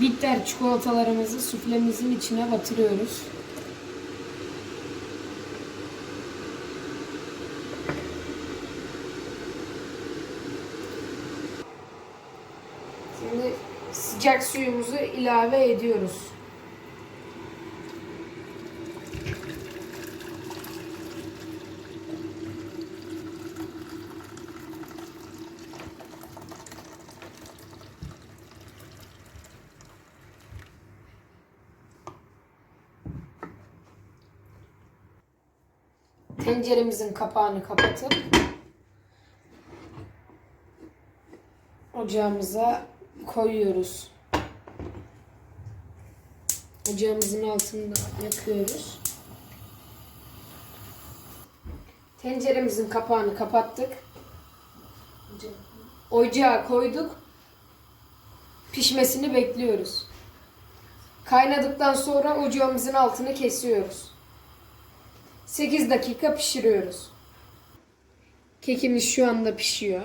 Bitter çikolatalarımızı suflemizin içine batırıyoruz. Şimdi sıcak suyumuzu ilave ediyoruz. Tenceremizin kapağını kapatıp ocağımıza koyuyoruz. Ocağımızın altını da yakıyoruz. Tenceremizin kapağını kapattık. Ocağa koyduk. Pişmesini bekliyoruz. Kaynadıktan sonra ocağımızın altını kesiyoruz. 8 dakika pişiriyoruz. Kekimiz şu anda pişiyor.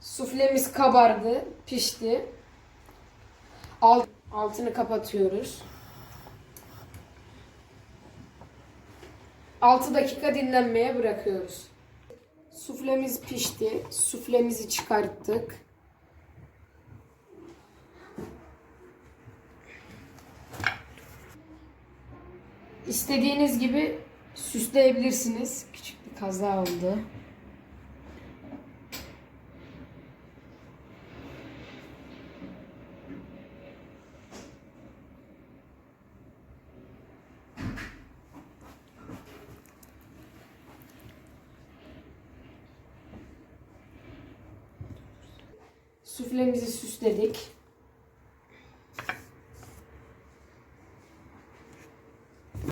Suflemiz kabardı, pişti. Alt, altını kapatıyoruz. 6 dakika dinlenmeye bırakıyoruz. Suflemiz pişti. Suflemizi çıkarttık. İstediğiniz gibi süsleyebilirsiniz. Küçük bir kaza oldu. Suflemizi süsledik.